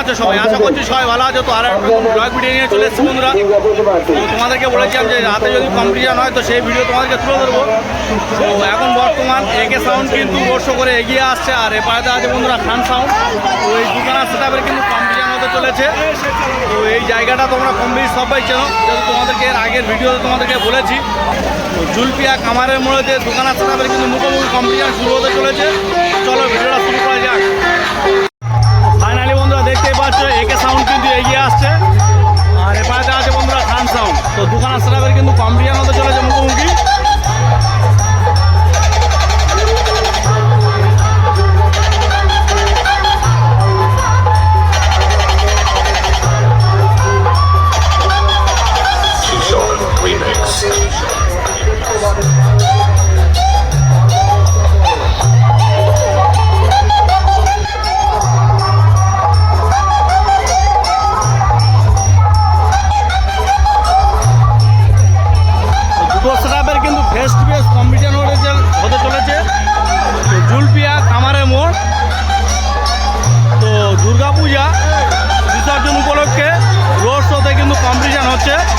আছো সবাই? আশা করছি সবাই ভালো আছো। তো আর ব্লগ ভিডিও নিয়ে চলে এসেছি বন্ধুরা। তোমাদেরকে বলেছিলাম যে রাতে যদি কম্পিটিশন হয়, তো সেই ভিডিও তোমাদেরকে তুলে ধরবো। তো এখন বর্তমান একে সাউন্ড কিন্তু বর্ষ করে এগিয়ে আসছে, আর এপাড়াতে আছে বন্ধুরা খান সাউন্ড তো এই দুখানা সেটাপের কিন্তু কম্পিটিশন হতে চলেছে। তো এই জায়গাটা তোমরা কম বেশি সবাই চেনো। যেহেতু তোমাদেরকে আগের ভিডিওতে তোমাদেরকে বলেছি জুলপিয়া কামারের মোড়েতে দোকান সেটাপের কিন্তু মুখোমুখি কম্পিটিশন শুরু হতে চলেছে। চলো ভিডিওটা শুরু করা যাক। তো দোকান সেটাপের কিন্তু কম্পিটিশন হতে চলেছে মুখোমুখি Remix. হচ্ছে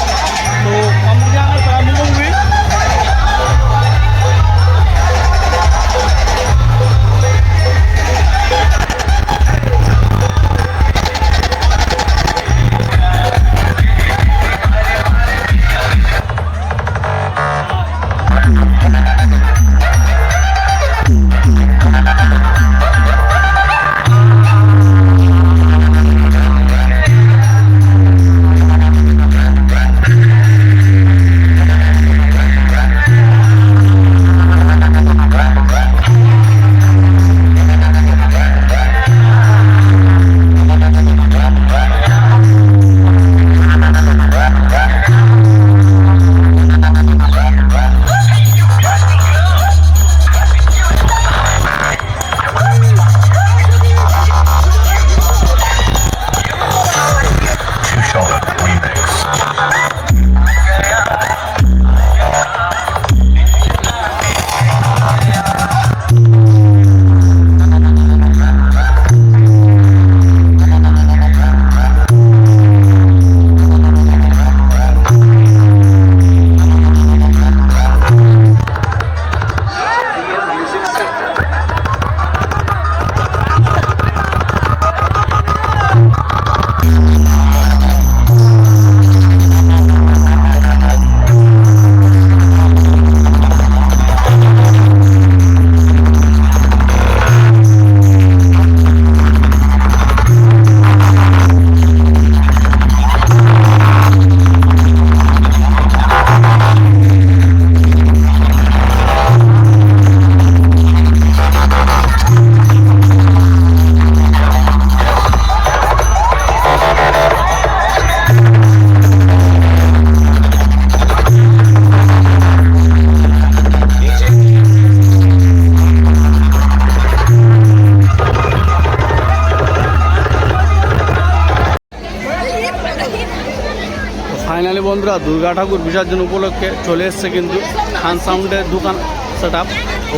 ফাইনালি বন্ধুরা দুর্গা ঠাকুর বিসর্জন উপলক্ষে চলে এসছে কিন্তু খান সাউন্ডের দোকান সেট আপ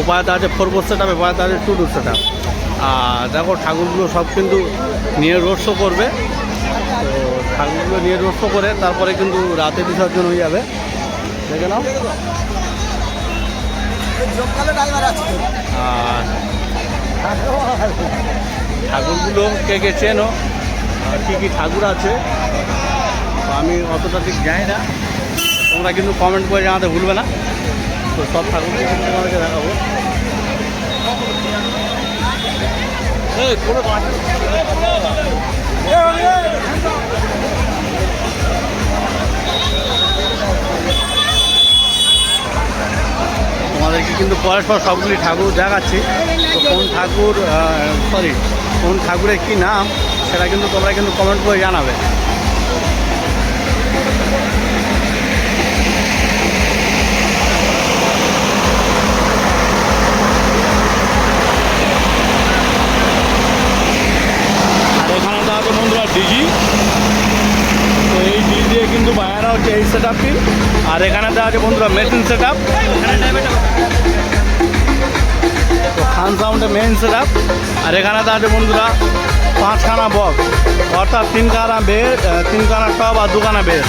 উপায়তে আছে ফোর সেট আপ উপায়তে আছে টু টু সেট আপ আর দেখো ঠাকুরগুলো সব কিন্তু নিয়ে রোড শো করবে। তো ঠাকুরগুলো নিয়ে রোড শো করে তারপরে কিন্তু রাতে বিসর্জন হয়ে যাবে। দেখে নাও। আর ঠাকুরগুলো কে কে চেনো? আর কী কী ঠাকুর আছে? আমি অতটা ঠিক জানি না। তোমরা কিন্তু কমেন্ট করে জানাতে ভুলবে না। তো সব ঠাকুরকে তোমাদেরকে দেখাবো। তোমাদেরকে কিন্তু পরস্পর সবগুলি ঠাকুর দেখাচ্ছি। তো কোন ঠাকুর সরি কোন ঠাকুরের কি নাম, সেটা কিন্তু তোমরা কিন্তু কমেন্ট করে জানাবে। ডিজি তো এই ডিজি দিয়ে কিন্তু বায়ারা হচ্ছে এই সেট আপটি আর এখানে দেওয়া আছে বন্ধুরা মেশিন সেট আপ তো খান সাউন্ডে মেইন সেট আপ আর এখানে দেওয়া আছে বন্ধুরা পাঁচখানা বক্স অর্থাৎ তিনখানা বেড তিনখানা টপ আর দুখানা বেড